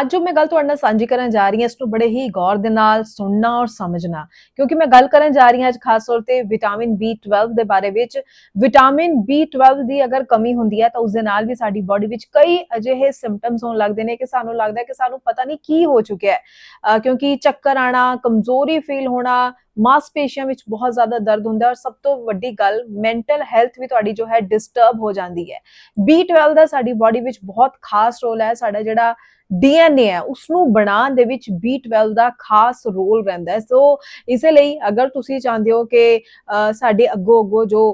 ਅੱਜ ਜੋ ਮੈਂ ਗੱਲ ਤੁਹਾਡੇ ਨਾਲ ਸਾਂਝੀ ਕਰਨ ਜਾ ਰਹੀ ਹਾਂ, ਇਸ ਨੂੰ ਬੜੇ ਹੀ ਗੌਰ ਦੇ ਨਾਲ ਸੁਣਨਾ ਔਰ ਸਮਝਣਾ। ਕਿਉਂਕਿ ਮੈਂ ਗੱਲ ਕਰਨ ਜਾ ਰਹੀ ਹਾਂ ਅੱਜ ਖਾਸ ਤੌਰ ਤੇ ਵਿਟਾਮਿਨ B12 ਦੇ ਬਾਰੇ ਵਿੱਚ। ਵਿਟਾਮਿਨ B12 ਦੀ ਅਗਰ ਕਮੀ ਹੁੰਦੀ ਹੈ ਤਾਂ ਉਸ ਦੇ ਨਾਲ ਵੀ ਸਾਡੀ ਬਾਡੀ ਵਿੱਚ ਕਈ ਅਜਿਹੇ ਸਿੰਪਟਮਸ ਹੋਣ ਲੱਗਦੇ ਨੇ ਕਿ ਸਾਨੂੰ ਲੱਗਦਾ ਹੈ ਕਿ ਸਾਨੂੰ ਪਤਾ ਨਹੀਂ ਕੀ ਹੋ ਚੁੱਕਿਆ ਹੈ। ਕਿਉਂਕਿ ਚੱਕਰ ਆਣਾ ਕਮਜ਼ੋਰੀ ਫੀਲ ਹੋਣਾ, ਮਾਸਪੇਸ਼ੀਆਂ ਵਿੱਚ ਬਹੁਤ ਜ਼ਿਆਦਾ ਦਰਦ ਹੁੰਦਾ ਔਰ ਸਭ ਤੋਂ ਵੱਡੀ ਗੱਲ ਮੈਂਟਲ ਹੈਲਥ ਵੀ ਤੁਹਾਡੀ ਜੋ ਹੈ ਡਿਸਟਰਬ ਹੋ ਜਾਂਦੀ ਹੈ। B12 ਦਾ ਸਾਡੀ ਬਾਡੀ ਵਿੱਚ ਬਹੁਤ ਖਾਸ ਰੋਲ ਹੈ। ਸਾਡਾ ਜਿਹੜਾ ਡੀਐਨਏ ਹੈ ਉਸ ਨੂੰ ਬਣਾਉਣ ਦੇ ਵਿੱਚ B12 ਦਾ ਖਾਸ ਰੋਲ ਰਹਿੰਦਾ ਹੈ। ਸੋ ਇਸੇ ਲਈ ਅਗਰ ਤੁਸੀਂ ਚਾਹੁੰਦੇ ਹੋ ਕਿ ਸਾਡੇ ਅੱਗੋ ਅੱਗੋ ਜੋ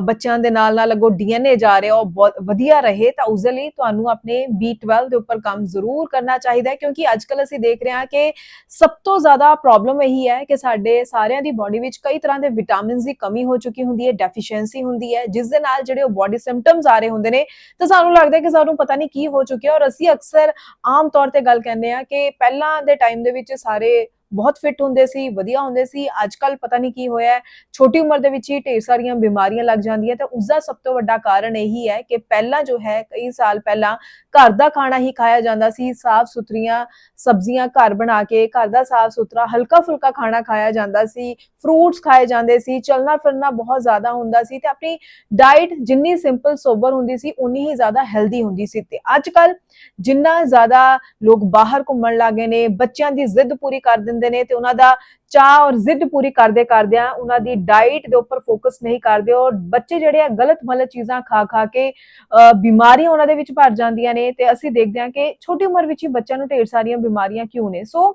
ਬੱਚਿਆਂ ਦੇ ਨਾਲ ਨਾਲ ਅੱਗੋ ਡੀਐਨਏ ਜਾ ਰਿਹਾ, ਉਹ ਬਹੁਤ ਵਧੀਆ ਰਹੇ, ਤਾਂ ਉਸ ਦੇ ਲਈ ਤੁਹਾਨੂੰ ਆਪਣੇ B12 ਦੇ ਉੱਪਰ ਕੰਮ ਜ਼ਰੂਰ ਕਰਨਾ ਚਾਹੀਦਾ ਹੈ, ਕਿਉਂਕਿ ਅੱਜਕੱਲ ਅਸੀਂ ਦੇਖ ਰਹੇ ਹਾਂ ਕਿ ਸਭ ਤੋਂ ਜ਼ਿਆਦਾ ਪ੍ਰੋਬਲਮ ਇਹੀ ਹੈ ਕਿ ਸਾਡੇ ਸਾਰਿਆਂ ਦੀ ਬਾਡੀ ਵਿੱਚ ਕਈ ਤਰ੍ਹਾਂ ਦੇ ਵਿਟਾਮਿਨਸ ਦੀ ਕਮੀ ਹੋ ਚੁੱਕੀ ਹੁੰਦੀ ਹੈ ਡੈਫੀਸ਼ੀਐਂਸੀ ਹੁੰਦੀ ਹੈ, ਜਿਸ ਦੇ ਨਾਲ ਜਿਹੜੇ ਉਹ ਬਾਡੀ ਸਿੰਪਟਮਸ ਆ ਰਹੇ ਹੁੰਦੇ ਨੇ, ਤਾਂ ਸਾਨੂੰ ਲੱਗਦਾ ਹੈ ਕਿ ਸਾਨੂੰ ਪਤਾ ਨਹੀਂ ਕੀ ਹੋ ਚੁੱਕਿਆ ਔਰ ਅਸੀਂ ਅਕਸਰ ਆਮ ਤੌਰ ਤੇ ਗੱਲ ਕਹਿੰਦੇ ਆ ਕਿ ਪਹਿਲਾਂ ਦੇ ਟਾਈਮ ਦੇ ਵਿੱਚ ਸਾਰੇ ਬਹੁਤ ਫਿੱਟ ਹੁੰਦੇ ਸੀ, ਵਧੀਆ ਹੁੰਦੇ ਸੀ। ਅੱਜ ਕੱਲ ਪਤਾ ਨਹੀਂ ਕੀ ਹੋਇਆ ਛੋਟੀ ਉਮਰ ਦੇ ਵਿੱਚ ਹੀ ਢੇਰ ਸਾਰੀਆਂ ਬਿਮਾਰੀਆਂ ਲੱਗ ਜਾਂਦੀਆਂ ਤੇ ਉਸ ਦਾ ਸਭ ਤੋਂ ਵੱਡਾ ਕਾਰਨ ਇਹੀ ਹੈ ਕਿ ਪਹਿਲਾਂ ਜੋ ਹੈ, ਕਈ ਸਾਲ ਪਹਿਲਾਂ ਘਰ ਦਾ ਖਾਣਾ ਹੀ ਖਾਇਆ ਜਾਂਦਾ ਸੀ। ਸਾਫ਼ ਸੁਥਰੀਆਂ ਸਬਜ਼ੀਆਂ ਘਰ ਬਣਾ ਕੇ, ਘਰ ਦਾ ਸਾਫ਼ ਸੁਥਰਾ ਹਲਕਾ ਫੁਲਕਾ ਖਾਣਾ ਖਾਇਆ ਜਾਂਦਾ ਸੀ। ਫਰੂਟਸ ਖਾਏ ਜਾਂਦੇ ਸੀ ਚਲਣਾ ਫਿਰਨਾ ਬਹੁਤ ਜ਼ਿਆਦਾ ਹੁੰਦਾ ਸੀ ਤੇ ਆਪਣੀ ਡਾਈਟ ਜਿੰਨੀ ਸਿੰਪਲ ਸੋਬਰ ਹੁੰਦੀ ਸੀ, ਉਨੀ ਹੀ ਜ਼ਿਆਦਾ ਹੈਲਦੀ ਹੁੰਦੀ ਸੀ ਤੇ ਅੱਜ ਕੱਲ ਜਿੰਨਾ ਜ਼ਿਆਦਾ ਲੋਕ ਬਾਹਰ ਘੁੰਮਣ ਲੱਗੇ ਨੇ, ਬੱਚਿਆਂ ਦੀ ਜ਼ਿੱਦ ਪੂਰੀ ਕਰ ਦਿੰਦੇ ਨੇ ਤੇ ਉਹਨਾਂ ਦਾ ਚਾਹ ਔਰ ਜ਼ਿੱਦ ਪੂਰੀ ਕਰਦੇ ਕਰਦਿਆਂ ਉਹਨਾਂ ਦੀ ਡਾਈਟ ਦੇ ਉੱਪਰ ਫੋਕਸ ਨਹੀਂ ਕਰਦੇ ਔਰ ਬੱਚੇ ਜਿਹੜੇ ਆ ਗਲਤ ਮਲਤ ਚੀਜ਼ਾਂ ਖਾ ਖਾ ਕੇ ਬਿਮਾਰੀਆਂ ਉਹਨਾਂ ਦੇ ਵਿੱਚ ਭਰ ਜਾਂਦੀਆਂ ਨੇ ਤੇ ਅਸੀਂ ਦੇਖਦੇ ਹਾਂ ਕਿ ਛੋਟੀ ਉਮਰ ਵਿੱਚ ਹੀ ਬੱਚਿਆਂ ਨੂੰ ਢੇਰ ਸਾਰੀਆਂ ਬਿਮਾਰੀਆਂ ਕਿਉਂ ਨੇ? ਸੋ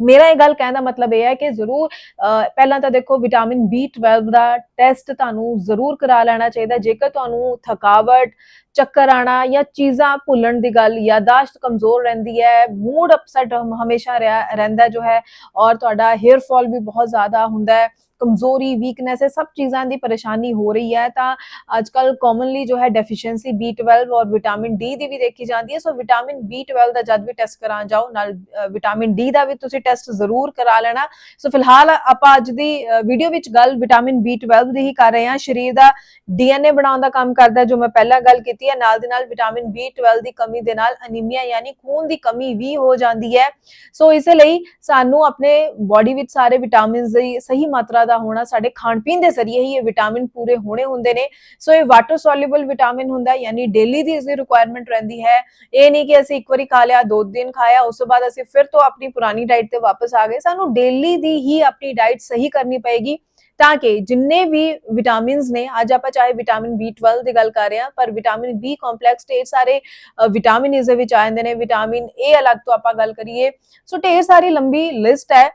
ਮੇਰਾ ਇਹ ਗੱਲ ਕਹਿਣ ਦਾ ਮਤਲਬ ਇਹ ਹੈ ਕਿ ਜ਼ਰੂਰ ਅਹ, ਪਹਿਲਾਂ ਤਾਂ ਦੇਖੋ ਵਿਟਾਮਿਨ B12 ਦਾ ਟੈਸਟ ਤੁਹਾਨੂੰ ਜ਼ਰੂਰ ਕਰਾ ਲੈਣਾ ਚਾਹੀਦਾ। ਜੇਕਰ ਤੁਹਾਨੂੰ ਥਕਾਵਟ ਚੱਕਰ ਆਣਾ ਜਾਂ ਚੀਜ਼ਾਂ ਭੁੱਲਣ ਦੀ ਗੱਲ, ਯਾਦਾਸ਼ਤ ਕਮਜ਼ੋਰ ਰਹਿੰਦੀ ਹੈ ਮੂਡ ਅਪਸੈਟ ਹਮੇਸ਼ਾ ਰਿਹਾ- ਰਹਿੰਦਾ ਜੋ ਹੈ ਔਰ ਤੁਹਾਡਾ ਹੇਅਰ ਫਾਲ ਵੀ ਬਹੁਤ ਜ਼ਿਆਦਾ ਹੁੰਦਾ ਹੈ, ਕਮਜ਼ੋਰੀ ਵੀਕਨੈਸ ਇਹ ਸਭ ਚੀਜ਼ਾਂ ਦੀ ਪਰੇਸ਼ਾਨੀ ਹੋ ਰਹੀ ਹੈ, ਤਾਂ ਅੱਜ ਅੱਜਕੱਲ ਕਾਮਨਲੀ ਜੋ ਹੈ ਡੈਫੀਸ਼ੀਐਂਸੀ B12 ਔਰ ਵਿਟਾਮਿਨ D ਦੀ ਵੀ ਦੇਖੀ ਜਾਂਦੀ ਹੈ, ਸੋ ਵਿਟਾਮਿਨ B12 ਦਾ ਜਦ ਵੀ ਟੈਸਟ ਕਰਾਂ ਜਾਓ, ਨਾਲ ਵਿਟਾਮਿਨ D ਦਾ ਵੀ ਤੁਸੀਂ ਟੈਸਟ ਜ਼ਰੂਰ ਕਰਾ ਲੈਣਾ। ਸੋ ਫਿਲਹਾਲ ਆਪਾਂ ਅੱਜ ਦੀ ਵੀਡੀਓ ਵਿੱਚ ਗੱਲ ਵਿਟਾਮਿਨ B12 ਦੀ ਹੀ ਕਰ ਰਹੇ ਹਾਂ। ਸਰੀਰ ਦਾ ਡੀਐਨਏ ਬਣਾਉਣ ਦਾ ਕੰਮ ਕਰਦਾ ਜੋ ਮੈਂ ਪਹਿਲਾਂ ਗੱਲ ਕੀਤੀ ਹੈ। ਨਾਲ ਦੇ ਨਾਲ ਵਿਟਾਮਿਨ B12 ਦੀ ਕਮੀ ਦੇ ਨਾਲ ਅਨੀਮੀਆ ਯਾਨੀ ਖੂਨ ਦੀ ਕਮੀ ਵੀ ਹੋ ਜਾਂਦੀ ਹੈ। ਸੋ ਇਸੇ ਲਈ ਸਾਨੂੰ ਆਪਣੇ ਬਾਡੀ ਵਿੱਚ ਸਾਰੇ ਵਿਟਾਮਿਨਸ ਦੀ ਸਹੀ ਮਾਤਰਾ ਦਾ ਹੋਣਾ, ਸਾਡੇ ਖਾਣ ਪੀਣ ਦੇ ਜ਼ਰੀਏ ਹੀ ਇਹ ਵਿਟਾਮਿਨ ਪੂਰੇ ਹੋਣੇ ਹੁੰਦੇ ਨੇ। ਸੋ ਇਹ ਵਾਟਰ ਸੋਲਿਊਬਲ ਵਿਟਾਮਿਨ ਹੁੰਦਾ ਯਾਨੀ ਡੇਲੀ ਦੀ ਇਸ ਦੀ ਰਿਕੁਆਇਰਮੈਂਟ ਰਹਿੰਦੀ ਹੈ। ਇਹ ਨਹੀਂ ਕਿ ਅਸੀਂ ਇੱਕ ਵਾਰੀ ਖਾ ਲਿਆ, ਦੋ ਦਿਨ ਖਾਇਆ, ਉਸ ਤੋਂ ਬਾਅਦ ਅਸੀਂ ਫਿਰ ਤੋਂ ਆਪਣੀ ਪੁਰਾਣੀ ਡਾਈਟ ਤੇ ਵਾਪਸ ਆ ਗਏ। ਸਾਨੂੰ ਡੇਲੀ ਦੀ ਹੀ ਆਪਣੀ ਡਾਈਟ ਸਹੀ ਕਰਨੀ ਪਏਗੀ। ਤਾਂ ਕਿ ਜਿੰਨੇ ਵੀ ਵਿਟਾਮਿਨਸ ਨੇ ਅੱਜ ਆਪਾਂ ਚਾਹੇ ਵਿਟਾਮਿਨ B12 ਦੀ ਗੱਲ ਕਰ ਰਹੇ ਹਾਂ ਪਰ ਵਿਟਾਮਿਨ B ਕੰਪਲੈਕਸ ਢੇਰ ਸਾਰੇ ਵਿਟਾਮਿਨ ਇਸ ਦੇ ਵਿੱਚ ਆ ਜਾਂਦੇ ਨੇ ਵਿਟਾਮਿਨ A ਅਲੱਗ ਤੋਂ ਆਪਾਂ ਗੱਲ ਕਰੀਏ ਸੋ ਢੇਰ ਸਾਰੀ ਲੰਬੀ ਲਿਸਟ ਹੈ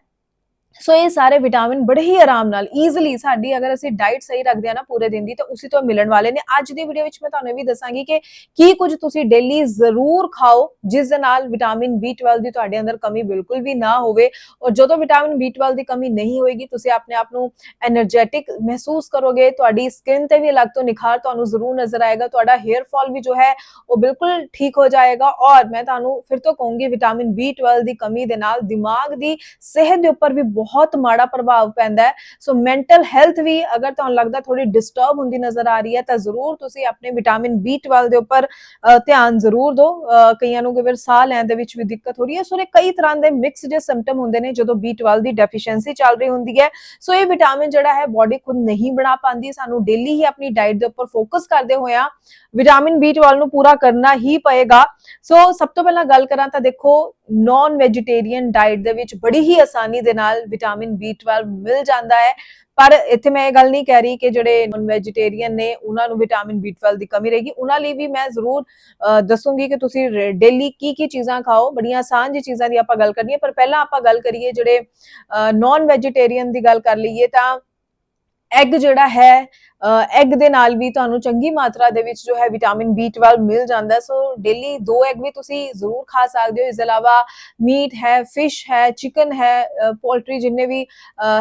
ਸੋ ਇਹ ਸਾਰੇ ਵਿਟਾਮਿਨ ਬੜੇ ਹੀ ਆਰਾਮ ਨਾਲ ਈਜ਼ੀਲੀ ਸਾਡੀ ਅਗਰ ਅਸੀਂ ਡਾਈਟ ਸਹੀ ਰੱਖਦੇ ਆ ਨਾ ਪੂਰੇ ਦਿਨ ਦੀ, ਤਾਂ ਉਸੇ ਤੋਂ ਮਿਲਣ ਵਾਲੇ ਨੇ। ਅੱਜ ਦੀ ਵੀਡੀਓ ਵਿੱਚ ਮੈਂ ਤੁਹਾਨੂੰ ਵੀ ਦੱਸਾਂਗੀ ਕਿ ਕੀ ਕੁਝ ਤੁਸੀਂ ਡੇਲੀ ਜ਼ਰੂਰ ਖਾਓ, ਜਿਸ ਦੇ ਨਾਲ ਵਿਟਾਮਿਨ B12 ਦੀ ਤੁਹਾਡੇ ਅੰਦਰ ਕਮੀ ਬਿਲਕੁਲ ਵੀ ਨਾ ਹੋਵੇ। ਔਰ ਜਦੋਂ ਵਿਟਾਮਿਨ B12 ਦੀ ਕਮੀ ਨਹੀਂ ਹੋਏਗੀ, ਤੁਸੀਂ ਆਪਣੇ ਆਪ ਨੂੰ એનર્ਜੈਟਿਕ ਮਹਿਸੂਸ ਕਰੋਗੇ, ਤੁਹਾਡੀ ਸਕਿਨ ਤੇ ਵੀ ਅਲੱਗ ਤੋਂ ਨਿਖਾਰ ਤੁਹਾਨੂੰ ਜ਼ਰੂਰ ਨਜ਼ਰ ਆਏਗਾ, ਤੁਹਾਡਾ ਹੇਅਰ ਫਾਲ ਵੀ ਜੋ ਹੈ, ਉਹ ਬਿਲਕੁਲ ਠੀਕ ਹੋ ਜਾਏਗਾ। ਔਰ ਮੈਂ ਤੁਹਾਨੂੰ ਫਿਰ ਤੋਂ ਕਹੂੰਗੀ ਵਿਟਾਮਿਨ B12 ਦੀ ਕਮੀ ਦੇ ਨਾਲ ਦਿਮਾਗ ਦੀ ਸਿਹਤ ਦੇ ਉੱਪਰ ਵੀ ਬਹੁਤ ਮਾੜਾ ਪ੍ਰਭਾਵ ਪੈਂਦਾ ਹੈ। ਸੋ ਮੈਂਟਲ ਹੈਲਥ ਵੀ ਅਗਰ ਤੁਹਾਨੂੰ ਲੱਗਦਾ ਥੋੜੀ ਡਿਸਟਰਬ ਹੁੰਦੀ ਨਜ਼ਰ ਆ ਰਹੀ ਹੈ, ਤਾਂ ਜ਼ਰੂਰ ਤੁਸੀਂ ਆਪਣੇ ਵਿਟਾਮਿਨ B12 ਦੇ ਉੱਪਰ ਧਿਆਨ ਜ਼ਰੂਰ ਦਿਓ। ਕਈਆਂ ਨੂੰ ਕਿ ਸਾਹ ਲੈਣ ਦੇ ਵਿੱਚ ਵੀ ਦਿੱਕਤ ਹੋ ਰਹੀ ਹੈ। ਸੋ ਇਹ ਕਈ ਤਰ੍ਹਾਂ ਦੇ ਮਿਕਸ ਜੇ ਸਿੰਪਟਮ ਹੁੰਦੇ ਨੇ, ਜਦੋਂ B12 ਦੀ ਡੈਫੀਸ਼ੀਐਂਸੀ ਚੱਲ ਰਹੀ ਹੁੰਦੀ ਹੈ। ਸੋ ਇਹ ਵਿਟਾਮਿਨ ਜਿਹੜਾ ਹੈ ਬਾਡੀ ਖੁਦ ਨਹੀਂ ਬਣਾ ਪਾਉਂਦੀ। ਸਾਨੂੰ ਡੇਲੀ ਹੀ ਆਪਣੀ ਡਾਈਟ ਦੇ ਉੱਪਰ ਫੋਕਸ ਕਰਦੇ ਹੋਇਆ ਵਿਟਾਮਿਨ B12 ਨੂੰ ਪੂਰਾ ਕਰਨਾ ਹੀ ਪਏਗਾ। ਸੋ ਸਭ ਤੋਂ ਪਹਿਲਾਂ ਗੱਲ ਕਰਾਂ ਤਾਂ ਦੇਖੋ ਨਾਨ ਵੈਜੀਟੇਰੀਅਨ ਡਾਈਟ ਦੇ ਵਿੱਚ ਬੜੀ ਹੀ ਆਸਾਨੀ ਦੇ ਨਾਲ ਵਿਟਾਮਿਨ B12 ਮਿਲ ਜਾਂਦਾ ਹੈ। ਪਰ ਇੱਥੇ ਮੈਂ ਇਹ ਗੱਲ ਨਹੀਂ ਕਹਿ ਰਹੀ ਕਿ ਜਿਹੜੇ ਨਾਨ ਵੈਜੀਟੇਰੀਅਨ ਨੇ ਉਹਨਾਂ ਨੂੰ ਵਿਟਾਮਿਨ B12 ਦੀ ਕਮੀ ਰਹੇਗੀ। ਉਹਨਾਂ ਲਈ ਵੀ ਮੈਂ ਜ਼ਰੂਰ ਅ, ਦੱਸੂਗੀ ਕਿ ਤੁਸੀਂ ਡੇਲੀ ਕੀ ਕੀ ਚੀਜ਼ਾਂ ਖਾਓ। ਬੜੀਆਂ ਆਸਾਨ ਜੀ ਚੀਜ਼ਾਂ ਦੀ ਆਪਾਂ ਗੱਲ ਕਰਨੀ ਹੈ। ਪਰ ਪਹਿਲਾਂ ਆਪਾਂ ਗੱਲ ਕਰੀਏ ਜਿਹੜੇ ਨਾਨ ਵੈਜੀਟੇਰੀਅਨ ਦੀ ਗੱਲ ਕਰ ਲਈਏ ਤਾਂ ਐਗ ਜਿਹੜਾ ਹੈ ਐਗ ਦੇ ਨਾਲ ਵੀ ਤੁਹਾਨੂੰ ਚੰਗੀ ਮਾਤਰਾ ਦੇ ਵਿੱਚ ਜੋ ਹੈ ਵਿਟਾਮਿਨ B12 ਮਿਲ ਜਾਂਦਾ ਸੋ ਡੇਲੀ ਦੋ ਐਗ ਵੀ ਤੁਸੀਂ ਜ਼ਰੂਰ ਖਾ ਸਕਦੇ ਹੋ। ਇਸ ਦੇ ਇਲਾਵਾ ਮੀਟ ਹੈ ਫਿਸ਼ ਹੈ ਚਿਕਨ ਹੈ ਪੋਲਟਰੀ ਜਿੰਨੇ ਵੀ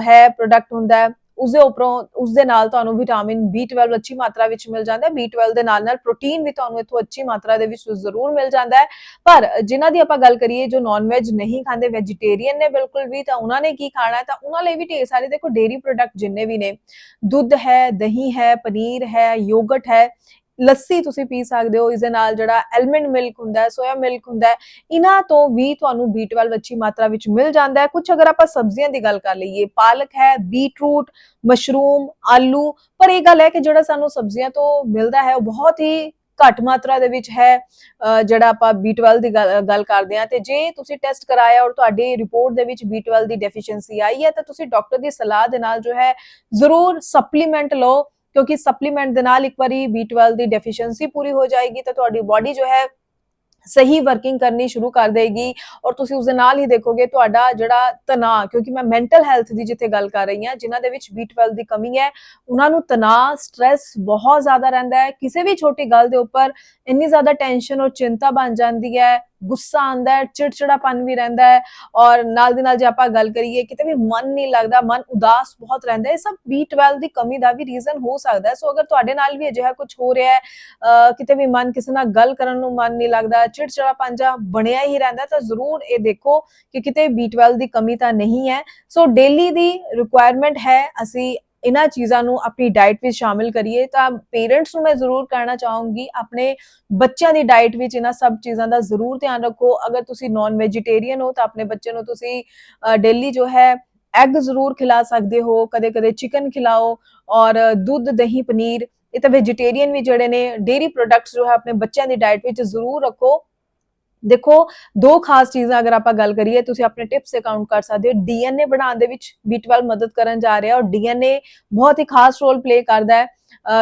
ਹੈ ਪ੍ਰੋਡਕਟ ਹੁੰਦਾ ਹੈ। ਉਸ ਦੇ ਉੱਪਰੋਂ ਉਸ ਦੇ ਨਾਲ ਤੁਹਾਨੂੰ ਵਿਟਾਮਿਨ B12 ਅੱਛੀ ਮਾਤਰਾ ਵਿੱਚ ਮਿਲ ਜਾਂਦਾ ਹੈ। B12 ਦੇ ਨਾਲ ਨਾਲ ਪ੍ਰੋਟੀਨ ਵੀ ਤੁਹਾਨੂੰ ਇਥੋਂ ਅੱਛੀ ਮਾਤਰਾ ਦੇ ਵਿੱਚ ਜ਼ਰੂਰ ਮਿਲ ਜਾਂਦਾ ਹੈ। ਪਰ ਜਿਨ੍ਹਾਂ ਦੀ ਆਪਾਂ ਗੱਲ ਕਰੀਏ ਜੋ ਨਾਨ ਵੈਜ ਨਹੀਂ ਖਾਂਦੇ ਵੈਜੀਟੇਰੀਅਨ ਨੇ ਬਿਲਕੁਲ ਵੀ, ਤਾਂ ਉਹਨਾਂ ਨੇ ਕੀ ਖਾਣਾ ਹੈ? ਤਾਂ ਉਹਨਾਂ ਲਈ ਵੀ ਢੇਰ ਸਾਰੇ ਦੇਖੋ ਡੇਰੀ ਪ੍ਰੋਡਕਟ ਜਿੰਨੇ ਵੀ ਨੇ। ਦੁੱਧ ਹੈ, ਦਹੀਂ ਹੈ, ਪਨੀਰ ਹੈ ਯੋਗਟ ਹੈ। ਲੱਸੀ ਤੁਸੀਂ ਪੀ ਸਕਦੇ ਹੋ ਇਸ ਦੇ ਨਾਲ ਜਿਹੜਾ ਐਲਮੰਡ ਮਿਲਕ ਹੁੰਦਾ ਹੈ ਸੋਇਆ ਮਿਲਕ ਹੁੰਦਾ ਹੈ, ਇਹਨਾਂ ਤੋਂ ਵੀ ਤੁਹਾਨੂੰ B12 ਅੱਛੀ ਮਾਤਰਾ ਵਿੱਚ ਮਿਲ ਜਾਂਦਾ ਹੈ। ਕੁਝ ਅਗਰ ਆਪਾਂ ਸਬਜ਼ੀਆਂ ਦੀ ਗੱਲ ਕਰ ਲਈਏ, ਪਾਲਕ ਹੈ ਬੀਟਰੂਟ ਮਸ਼ਰੂਮ ਆਲੂ, ਪਰ ਇਹ ਗੱਲ ਹੈ ਕਿ ਜਿਹੜਾ ਸਾਨੂੰ ਸਬਜ਼ੀਆਂ ਤੋਂ ਮਿਲਦਾ ਹੈ, ਉਹ ਬਹੁਤ ਹੀ ਘੱਟ ਮਾਤਰਾ ਦੇ ਵਿੱਚ ਹੈ ਜਿਹੜਾ ਆਪਾਂ B12 ਦੀ ਗੱਲ ਗੱਲ ਕਰਦੇ ਹਾਂ। ਤੇ ਜੇ ਤੁਸੀਂ ਟੈਸਟ ਕਰਾਇਆ ਔਰ ਤੁਹਾਡੀ ਰਿਪੋਰਟ ਦੇ ਵਿੱਚ B12 ਦੀ ਡੈਫੀਸ਼ੀਐਂਸੀ ਆਈ ਹੈ, ਤਾਂ ਤੁਸੀਂ ਡਾਕਟਰ ਦੀ ਸਲਾਹ ਦੇ ਨਾਲ ਜੋ ਹੈ ਜ਼ਰੂਰ ਸਪਲੀਮੈਂਟ ਲਓ। ਕਿਉਂਕਿ ਸਪਲੀਮੈਂਟ ਦੇ ਨਾਲ ਇੱਕ ਵਾਰੀ B12 ਦੀ ਡੈਫੀਸ਼ੀਐਂਸੀ ਪੂਰੀ ਹੋ ਜਾਏਗੀ ਤਾਂ ਤੁਹਾਡੀ ਬਾਡੀ ਜੋ ਹੈ ਸਹੀ ਵਰਕਿੰਗ ਕਰਨੀ ਸ਼ੁਰੂ ਕਰ ਦੇਗੀ ਔਰ ਤੁਸੀਂ ਉਸ ਦੇ ਨਾਲ ਹੀ ਦੇਖੋਗੇ ਤੁਹਾਡਾ ਜਿਹੜਾ ਤਣਾਅ, ਕਿਉਂਕਿ ਮੈਂ ਮੈਂਟਲ ਹੈਲਥ ਦੀ ਜਿੱਥੇ ਗੱਲ ਕਰ ਰਹੀ ਹਾਂ, ਜਿਨ੍ਹਾਂ ਦੇ ਵਿੱਚ B12 ਦੀ ਕਮੀ ਹੈ, ਉਹਨਾਂ ਨੂੰ ਤਣਾਅ ਸਟ्रेस ਬਹੁਤ ਜ਼ਿਆਦਾ ਰਹਿੰਦਾ ਹੈ। ਕਿਸੇ ਵੀ ਛੋਟੀ ਗੱਲ ਦੇ ਉੱਪਰ ਇੰਨੀ ਜ਼ਿਆਦਾ ਟੈਨਸ਼ਨ ਔਰ ਚਿੰਤਾ ਬਣ ਜਾਂਦੀ ਹੈ। ਗੁੱਸਾ ਆਉਂਦਾ ਹੈ, ਚਿੜਚਿੜਾਪਨ ਵੀ ਰਹਿੰਦਾ ਹੈ ਔਰ ਨਾਲ ਦੀ ਨਾਲ ਜੇ ਆਪਾਂ ਗੱਲ ਕਰੀਏ, ਕਿਤੇ ਵੀ ਮਨ ਨਹੀਂ ਲੱਗਦਾ, ਮਨ ਉਦਾਸ ਬਹੁਤ ਰਹਿੰਦਾ ਹੈ, ਇਹ ਸਭ B12 ਦੀ ਕਮੀ ਦਾ ਵੀ ਰੀਜ਼ਨ ਹੋ ਸਕਦਾ ਹੈ। ਸੋ ਅਗਰ ਤੁਹਾਡੇ ਨਾਲ ਵੀ ਅਜਿਹਾ ਕੁਝ ਹੋ ਰਿਹਾ ਹੈ, ਅਹ ਕਿਤੇ ਵੀ ਮਨ ਕਿਸੇ ਨਾਲ ਗੱਲ ਕਰਨ ਨੂੰ ਮਨ ਨਹੀਂ ਲੱਗਦਾ, ਚਿੜਚਿੜਾਪਨ ਜਿਹਾ ਬਣਿਆ ਹੀ ਰਹਿੰਦਾ, ਤਾਂ ਜ਼ਰੂਰ ਇਹ ਦੇਖੋ ਕਿ ਕਿਤੇ B12 ਦੀ ਕਮੀ ਤਾਂ ਨਹੀਂ ਹੈ। ਸੋ ਡੇਲੀ ਦੀ ਰਿਕੁਆਇਰਮੈਂਟ ਹੈ, ਅਸੀਂ ਇਹਨਾਂ ਚੀਜ਼ਾਂ ਨੂੰ ਆਪਣੀ ਡਾਈਟ ਵਿੱਚ ਸ਼ਾਮਿਲ ਕਰੀਏ, ਤਾਂ ਪੇਰੈਂਟਸ ਨੂੰ ਮੈਂ ਜ਼ਰੂਰ ਕਹਿਣਾ ਚਾਹੂੰਗੀ, ਆਪਣੇ ਬੱਚਿਆਂ ਦੀ ਡਾਈਟ ਵਿੱਚ ਇਹਨਾਂ ਸਭ ਚੀਜ਼ਾਂ ਦਾ ਜ਼ਰੂਰ ਧਿਆਨ ਰੱਖੋ। ਅਗਰ ਤੁਸੀਂ ਨਾਨ ਵੈਜੀਟੇਰੀਅਨ ਹੋ, ਤਾਂ ਆਪਣੇ ਬੱਚੇ ਨੂੰ ਤੁਸੀਂ ਡੇਲੀ ਜੋ ਹੈ ਐਗ ਜ਼ਰੂਰ ਖਿਲਾ ਸਕਦੇ ਹੋ। ਕਦੇ-ਕਦੇ ਚਿਕਨ ਖਿਲਾਓ ਔਰ ਦੁੱਧ, ਦਹੀਂ, ਪਨੀਰ, ਇਹ ਤਾਂ ਵੈਜੀਟੇਰੀਅਨ ਵੀ ਜਿਹੜੇ ਨੇ ਡੇਰੀ ਪ੍ਰੋਡਕਟਸ ਜੋ ਹੈ, ਆਪਣੇ ਬੱਚਿਆਂ ਦੀ ਡਾਈਟ ਵਿੱਚ ਜ਼ਰੂਰ ਰੱਖੋ। ਦੇਖੋ, ਦੋ ਖਾਸ ਚੀਜ਼ਾਂ ਅਗਰ ਆਪਾਂ ਗੱਲ ਕਰੀਏ, ਤੁਸੀਂ ਆਪਣੇ ਟਿਪਸ ਅਕਾਊਂਟ ਕਰ ਸਕਦੇ ਹੋ। ਡੀਐਨਏ ਬਣਾਉਣ ਦੇ ਵਿੱਚ B12 ਮਦਦ ਕਰਨ ਜਾ ਰਿਹਾ ਔਰ ਡੀਐਨਏ ਬਹੁਤ ਹੀ ਖਾਸ ਰੋਲ ਪਲੇ ਕਰਦਾ ਹੈ।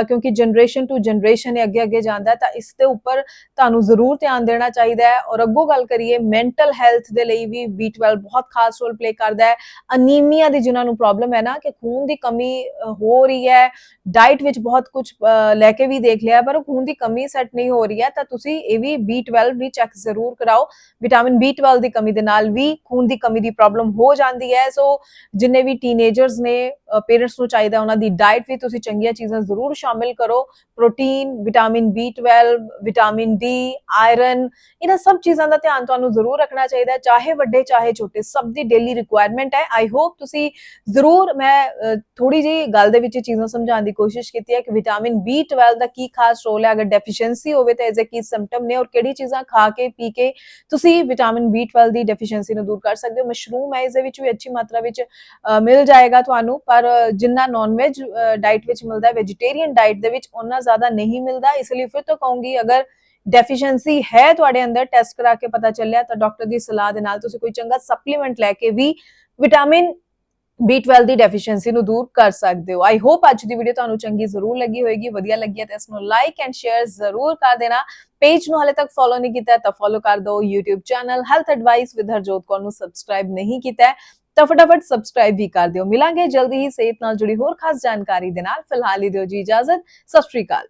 ਕਿਉਂਕਿ ਜਨਰੇਸ਼ਨ ਟੂ ਜਨਰੇਸ਼ਨ ਇਹ ਅੱਗੇ ਅੱਗੇ ਜਾਂਦਾ ਤਾਂ ਇਸ ਦੇ ਉੱਪਰ ਤੁਹਾਨੂੰ ਜ਼ਰੂਰ ਧਿਆਨ ਦੇਣਾ ਚਾਹੀਦਾ ਹੈ। ਔਰ ਅੱਗੋਂ ਗੱਲ ਕਰੀਏ ਮੈਂਟਲ ਹੈਲਥ ਦੇ ਲਈ ਵੀ B12 ਬਹੁਤ ਖਾਸ ਰੋਲ ਪਲੇ ਕਰਦਾ ਹੈ। ਅਨੀਮੀਆ ਦੀ ਜਿਨ੍ਹਾਂ ਨੂੰ ਪ੍ਰੋਬਲਮ ਹੈ ਨਾ, ਕਿ ਖੂਨ ਦੀ ਕਮੀ ਹੋ ਰਹੀ ਹੈ। ਡਾਈਟ ਵਿੱਚ ਬਹੁਤ ਕੁਝ ਲੈ ਕੇ ਵੀ ਦੇਖ ਲਿਆ, ਪਰ ਉਹ ਖੂਨ ਦੀ ਕਮੀ ਸੈੱਟ ਨਹੀਂ ਹੋ ਰਹੀ ਹੈ। ਤਾਂ ਤੁਸੀਂ ਇਹ ਵੀ B12 ਵੀ ਚੈੱਕ ਜ਼ਰੂਰ ਕਰਾਓ। ਵਿਟਾਮਿਨ B12 ਦੀ ਕਮੀ ਦੇ ਨਾਲ ਵੀ ਖੂਨ ਦੀ ਕਮੀ ਦੀ ਪ੍ਰੋਬਲਮ ਹੋ ਜਾਂਦੀ ਹੈ। ਸੋ ਜਿੰਨੇ ਵੀ ਟੀਨੇਜਰਸ ਨੇ ਪੇਰੈਂਟਸ ਨੂੰ ਚਾਹੀਦਾ ਉਹਨਾਂ ਦੀ ਡਾਈਟ ਵੀ ਤੁਸੀਂ ਚੰਗੀਆਂ ਚੀਜ਼ਾਂ ਜ਼ਰੂਰ ਸ਼ਾਮਿਲ ਕਰੋ। Protein, vitamin B12 vitamin D iron ਇਹਨਾਂ ਸਭ ਚੀਜ਼ਾਂ ਦਾ ਧਿਆਨ ਤੁਹਾਨੂੰ ਜ਼ਰੂਰ ਰੱਖਣਾ ਚਾਹੀਦਾ ਹੈ। ਚਾਹੇ ਵੱਡੇ, ਚਾਹੇ ਛੋਟੇ, ਸਭ ਦੀ ਡੇਲੀ ਰਿਕੁਆਇਰਮੈਂਟ ਹੈ। ਆਈ ਹੋਪ ਤੁਸੀਂ ਜ਼ਰੂਰ ਮੈਂ ਥੋੜੀ ਜਿਹੀ ਗੱਲ ਦੇ ਵਿੱਚ ਇਹ ਚੀਜ਼ਾਂ ਸਮਝਾਉਣ ਦੀ ਕੋਸ਼ਿਸ਼ ਕੀਤੀ ਹੈ ਕਿ ਵਿਟਾਮਿਨ B12 ਦਾ ਕੀ ਖਾਸ ਰੋਲ ਹੈ। ਅਗਰ ਡੈਫੀਸ਼ੀਐਂਸੀ ਹੋਵੇ ਤਾਂ ਐਜ਼ੇ ਕੀ ਸਿੰਪਟਮ ਨੇ ਔਰ ਕਿਹੜੀ ਚੀਜ਼ਾਂ ਖਾ ਕੇ, ਪੀ ਕੇ ਤੁਸੀਂ ਵਿਟਾਮਿਨ B12 ਦੀ ਡੈਫੀਸ਼ੀਐਂਸੀ ਨੂੰ ਦੂਰ ਕਰ ਸਕਦੇ ਹੋ। ਮਸ਼ਰੂਮ ਹੈ, ਇਸ ਦੇ ਵਿੱਚ ਵੀ ਅੱਛੀ ਮਾਤਰਾ ਵਿੱਚ ਮਿਲ ਜਾਏਗਾ ਤੁਹਾਨੂੰ। ਪਰ ਜਿੰਨਾ ਨਾਨ ਵੈਜ ਡਾਈਟ ਵਿੱਚ ਮਿਲਦਾ ਹੈ ਵੈਜੀਟੇਰੀਅਨ ਡਾਈਟ ਦੇ ਵਿੱਚ ਉਹਨਾਂ ਜ਼ਿਆਦਾ ਨਹੀਂ ਮਿਲਦਾ, ਇਸ ਲਈ ਫਿਰ ਤੋਂ ਕਹੂੰਗੀ, ਅਗਰ ਡੈਫੀਸ਼ੀਐਂਸੀ ਹੈ ਤੁਹਾਡੇ ਅੰਦਰ ਟੈਸਟ ਕਰਾ ਕੇ ਪਤਾ ਚੱਲਿਆ, ਤਾਂ ਡਾਕਟਰ ਦੀ ਸਲਾਹ ਦੇ ਨਾਲ ਤੁਸੀਂ ਕੋਈ ਚੰਗਾ ਸਪਲੀਮੈਂਟ ਲੈ ਕੇ ਵੀ ਵਿਟਾਮਿਨ B12 ਦੀ ਡੈਫੀਸ਼ੀਐਂਸੀ ਨੂੰ ਦੂਰ ਕਰ ਸਕਦੇ ਹੋ। ਆਈ ਹੋਪ ਅੱਜ ਦੀ ਵੀਡੀਓ ਤੁਹਾਨੂੰ ਚੰਗੀ ਜ਼ਰੂਰ ਲੱਗੀ ਹੋਵੇਗੀ ਵਧੀਆ ਲੱਗੀ ਤਾਂ ਇਸ ਨੂੰ ਲਾਈਕ ਐਂਡ ਸ਼ੇਅਰ ਜ਼ਰੂਰ ਕਰ ਦੇਣਾ। ਪੇਜ ਨੂੰ ਹਾਲੇ ਤੱਕ ਫੋਲੋ ਨਹੀਂ ਕੀਤਾ ਤਾਂ ਫੋਲੋ ਕਰ ਦਿਓ YouTube channel health advice with Harjot Kaur ਨੂੰ ਸਬਸਕ੍ਰਾਈਬ ਨਹੀਂ ਕੀਤਾ ਤਾਂ ਫਟਾਫਟ ਸਬਸਕ੍ਰਾਈਬ ਵੀ ਕਰ ਦਿਓ। ਮਿਲਾਂਗੇ ਜਲਦੀ ਹੀ ਸਿਹਤ ਨਾਲ ਜੁੜੀ ਹੋਰ ਖਾਸ ਜਾਣਕਾਰੀ ਦੇ ਨਾਲ। ਫਿਲਹਾਲ ਹੀ ਦਿਓ ਜੀ ਇਜਾਜ਼ਤ। ਸਤਿ ਸ਼੍ਰੀ ਅਕਾਲ।